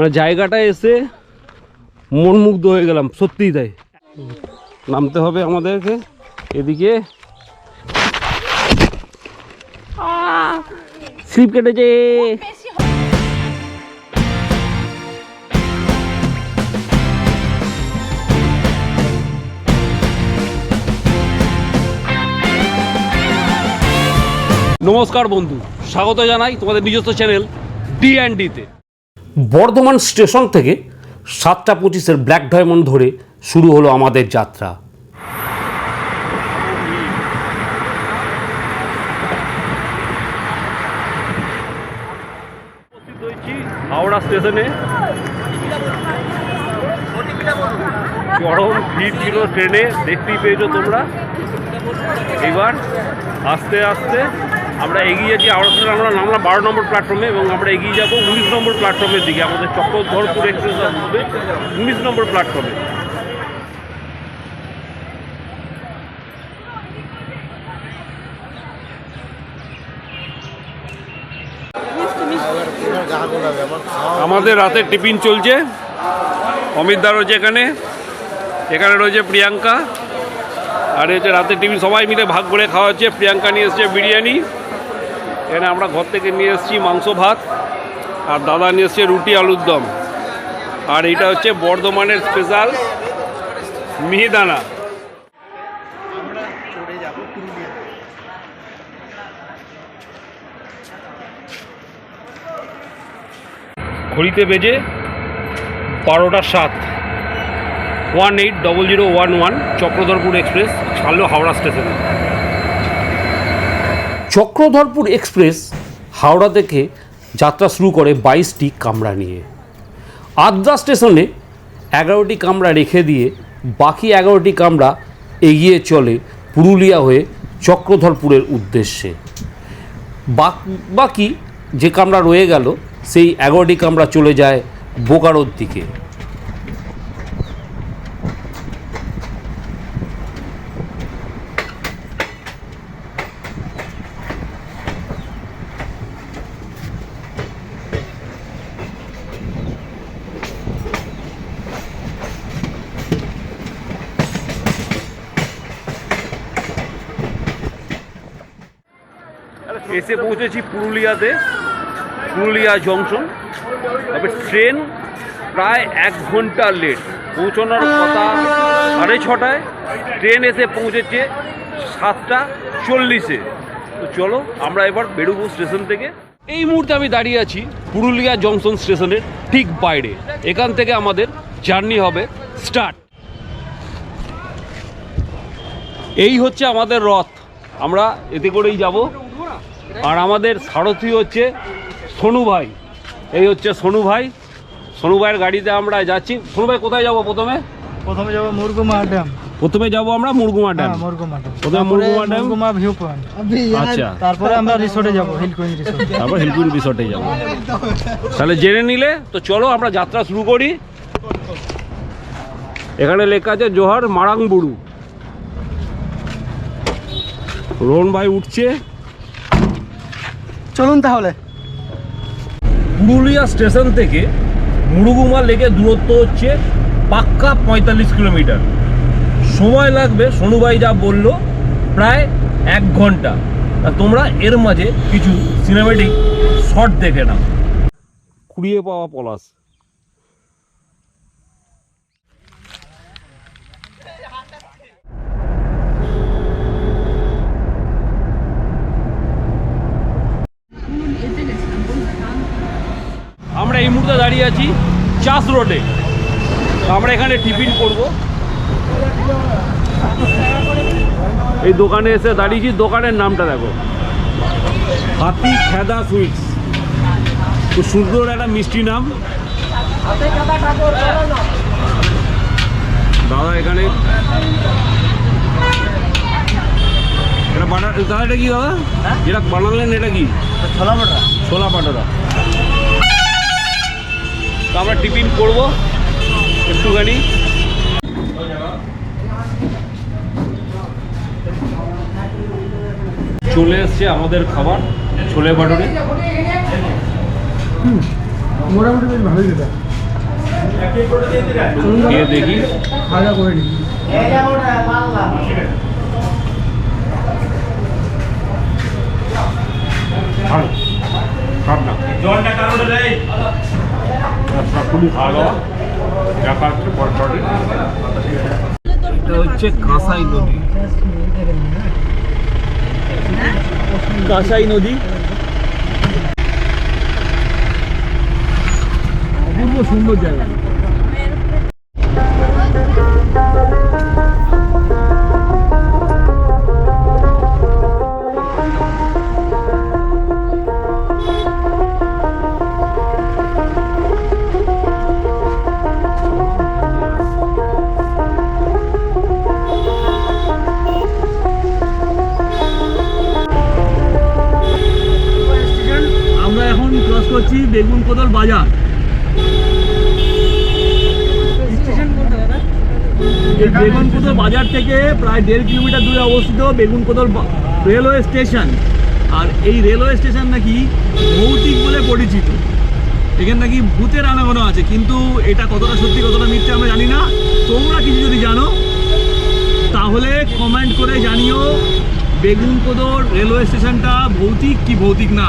মানে জায়গাটায় এসে মন মুগ্ধ হয়ে গেলাম, সত্যিই তাই। নামতে হবে আমাদেরকে, এদিকে। স্লিপ কেটেছে। নমস্কার বন্ধু, স্বাগত জানাই তোমাদের নিজস্ব চ্যানেল ডি অ্যান্ড ডিতে বর্ধমান স্টেশন থেকে সাতটা পঁচিশের ব্ল্যাক ডায়মন্ড ধরে শুরু হলো আমাদের যাত্রা। হাওড়া স্টেশনে। চরম ভিড় ছিল ট্রেনে, দেখতেই পেয়েছ তোমরা। এবার আস্তে আস্তে আমরা এগিয়ে যাচ্ছি স্টেশন আমরা নামলাম বারো নম্বর প্ল্যাটফর্মে এবং আমরা এগিয়ে যাব উনিশ নম্বর প্ল্যাটফর্মের দিকে, আমাদের চক্রধরপুর এক্সপ্রেস আসবে উনিশ নম্বর প্ল্যাটফর্মে আমাদের রাতের টিফিন চলছে। অমিত দা রয়েছে এখানে এখানে রয়েছে প্রিয়াঙ্কা। আর হচ্ছে রাতের টিফিন সবাই মিলে ভাগ করে খাওয়া হচ্ছে। প্রিয়াঙ্কা নিয়ে এসছে বিরিয়ানি। এখানে আমরা ঘর থেকে নিয়ে এসেছি মাংস ভাত। আর দাদা নিয়ে এসছে রুটি আলুর দম। আর এটা হচ্ছে বর্ধমানের স্পেশাল মিহিদানা ঘড়িতে বেজে বারোটা সাত। One eight double zero one one Chakradharpur express ছাড়লো হাওড়া স্টেশনে চক্রধরপুর এক্সপ্রেস হাওড়া থেকে যাত্রা শুরু করে বাইশটি কামরা নিয়ে। আদ্রা স্টেশনে এগারোটি কামরা রেখে দিয়ে বাকি এগারোটি কামরা এগিয়ে চলে পুরুলিয়া হয়ে চক্রধরপুরের উদ্দেশ্যে। বাক- যে কামরা রয়ে গেল, সেই এগারোটি কামরা চলে যায় বোকারোর দিকে। এসে পৌঁছেছি পুরুলিয়াতে, পুরুলিয়া জংশন। তবে ট্রেন প্রায় এক ঘণ্টা লেট পৌঁছানোর কথা সাড়ে ছটায়। ট্রেন এসে পৌঁছেছে সাতটা চল্লিশে। তো চলো, আমরা এবার বেরোবো স্টেশন থেকে। এই মুহূর্তে আমি দাঁড়িয়ে আছি পুরুলিয়া জংশন স্টেশনের ঠিক বাইরে। এখান থেকে আমাদের জার্নি হবে স্টার্ট। এই হচ্ছে আমাদের রথ। আমরা এতে করেই যাব। আর আমাদের সারথি হচ্ছে সোনু ভাই। এই হচ্ছে সোনু ভাই। সোনু ভাইয়ের গাড়িতে আমরা যাচ্ছি। সোনু ভাই কোথায় যাব প্রথমে? প্রথমে যাব মুরগুমা ড্যাম। প্রথমে যাব আমরা মুরগুমা ড্যাম। হ্যাঁ মুরগুমা ড্যাম। প্রথমে Murguma dam. Murguma view point আচ্ছা। তারপরে আমরা রিসোর্টে যাব হিল কুইন রিসোর্ট তারপর হিলকুইন রিসর্টে যাব। তাহলে জেনে নিলে তো চলো আমরা যাত্রা শুরু করি। এখানে লেখা আছে জোহার মারাংবুড়ু রোহন ভাই উঠছে। চলুন তাহলে। পুরুলিয়া স্টেশন থেকে মুরুগুমা লেকে দূরত্ব হচ্ছে পাক্কা পঁয়তাল্লিশ কিলোমিটার। সময় লাগবে সনুবাই যা বলল প্রায় এক ঘণ্টা। আর তোমরা এর মাঝে কিছু সিনেমেটিক শট দেখে নাও। কুড়িয়ে পাওয়া পলাশ আমরা এই মুহূর্তে দাঁড়িয়ে আছি চাষ রোডে। আমরা এখানে টিফিন করব। এই দোকানে এসে দাঁড়িয়েছি দোকানের নামটা দেখো। হাতি খেদা সুইটস। খুব সুন্দর একটা মিষ্টি নাম। দাদা এখানে এটা বাটা দাদা এটা কি দাদা? যেটা বানালেন এটা কি? ছোলা পাটা ছোলা পাটোরা তো আমরা টিফিন করব একটুখানি। চলে এসছে আমাদের খাবার ছোলে বাটুরে মোটামুটি বেশ ভালোই যেটা খেয়ে দেখি। খাওয়া করে নিই। ভালো খারাপ না। জলটা কারণে খুবই ভালো। হচ্ছে কাঁসাই নদী। কাঁসাই নদী। অপূর্ব সুন্দর জায়গা। করছি বেগুন কোদল বাজার। বেগুন কোদল বাজার থেকে প্রায় দেড় কিলোমিটার দূরে অবস্থিত বেগুন কোদল রেলওয়ে স্টেশন। আর এই রেলওয়ে স্টেশন নাকি ভৌতিক বলে পরিচিত। এখানে নাকি ভূতের আনাগোনা আছে কিন্তু এটা কতটা সত্যি কতটা মিথ্যে আমরা জানি না। তোমরা কিছু যদি জানো তাহলে কমেন্ট করে জানিও বেগুন কোদর রেলওয়ে স্টেশনটা ভৌতিক কি ভৌতিক না।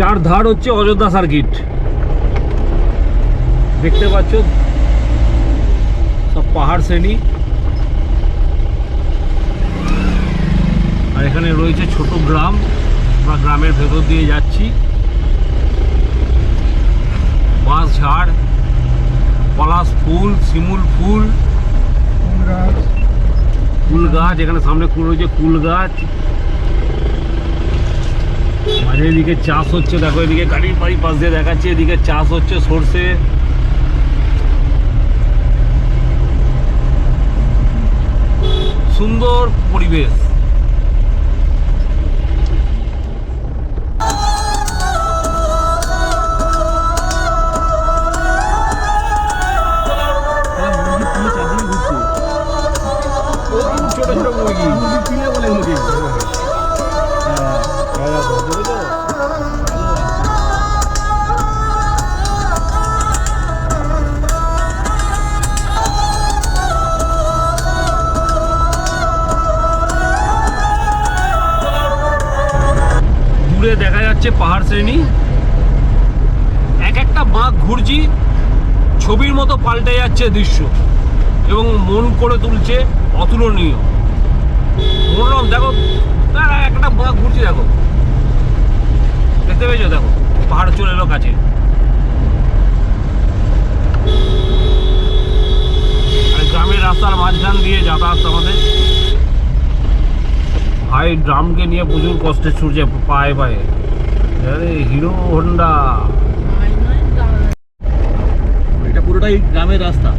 চার ধার হচ্ছে অযোধ্যা সার্কিট দেখতে পাচ্ছ? সব পাহাড় শ্রেণি। আর এখানে রয়েছে ছোট গ্রাম। আমরা গ্রামের ভেতর দিয়ে যাচ্ছি। বাঁশ ঝাড় পলাশ ফুল শিমুল ফুল। কুল গাছ। এখানে সামনে রয়েছে কুল গাছ। এদিকে চাষ হচ্ছে, দেখো এদিকে গাড়ির বাড়ি পাশ দিয়ে দেখাচ্ছে, এদিকে চাষ হচ্ছে সর্ষে। সুন্দর পরিবেশ। দূরে দেখা যাচ্ছে পাহাড় শ্রেণি। এক একটা বাঁক ঘুরছি, ছবির মতো পাল্টে যাচ্ছে দৃশ্য এবং মন করে তুলছে অতুলনীয়। মনোরম, দেখো একটা বাঁক ঘুরছি, দেখো। দেখতে পেয়েছ, দেখো, পাহাড় চলে এলো কাছে। গ্রামের রাস্তার মাঝখান দিয়ে যাতায়াত আমাদের। ভাই ড্রামকে নিয়ে প্রচুর কষ্টে ছুটছে পায়ে পায়ে। আরে হিরো হন্ডা। এটা পুরোটাই গ্রামের রাস্তা।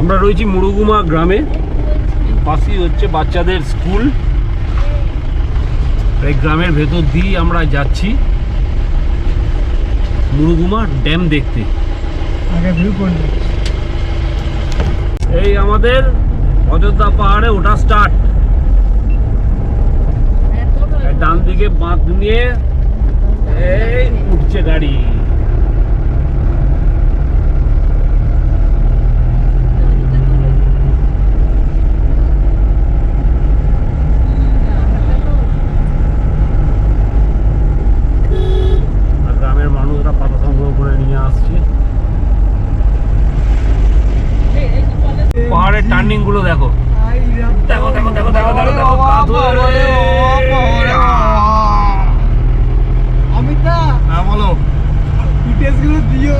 আমরা রয়েছি মুরুগুমা গ্রামে। পাশেই হচ্ছে বাচ্চাদের স্কুল। এই গ্রামের ভেতর দিয়ে আমরা যাচ্ছি। মুরুগুমা ড্যাম দেখতে। আগে ভিউ পয়েন্ট এই আমাদের অযোধ্যা পাহাড়ে ওঠা স্টার্ট ডান দিকে বাঁক নিয়ে এই উঠছে গাড়ি আর গ্রামের মানুষরা পাতা সংগ্রহ করে নিয়ে আসছে পাহাড়ের টার্নিংগুলো দেখো দেখো দেখো দেখো দেখো দেখো দেখো অমিতা। হ্যাঁ বলো। ডিটেলসগুলো দিও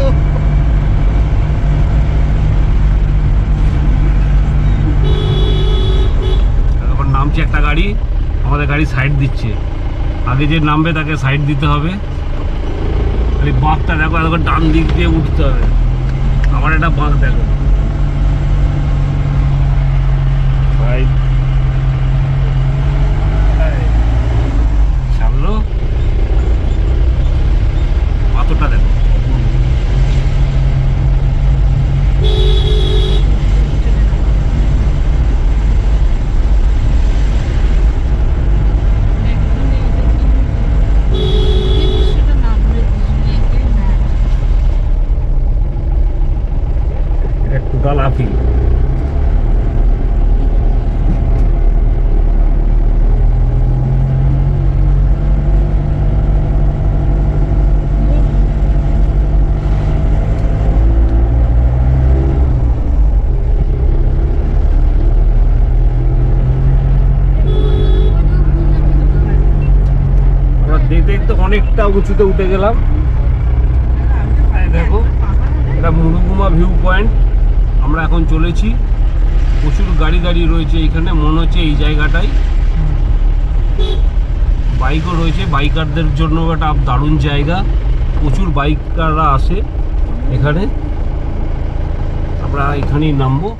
নামছে একটা গাড়ি আমাদের গাড়ি সাইড দিচ্ছে। আগে যে নামবে তাকে সাইড দিতে হবে। এই বাঁকটা দেখো এখন ডান দিক দিয়ে উঠতে হবে। আমার একটা বাঁক দেখো। ভাই। সামলো কতটা দেখো এটা টোটাল আপিল আমরা দেখতে দেখতে অনেকটা উঁচুতে উঠে গেলাম। দেখো, এটা মুরুগুমা ভিউ পয়েন্ট আমরা এখন চলেছি। প্রচুর গাড়ি গাড়ি রয়েছে এখানে, মনে হচ্ছে এই জায়গাটাই। বাইকও রয়েছে বাইকারদের জন্য একটা দারুণ জায়গা। প্রচুর বাইকাররা আসে এখানে। আমরা এখানেই নামবো।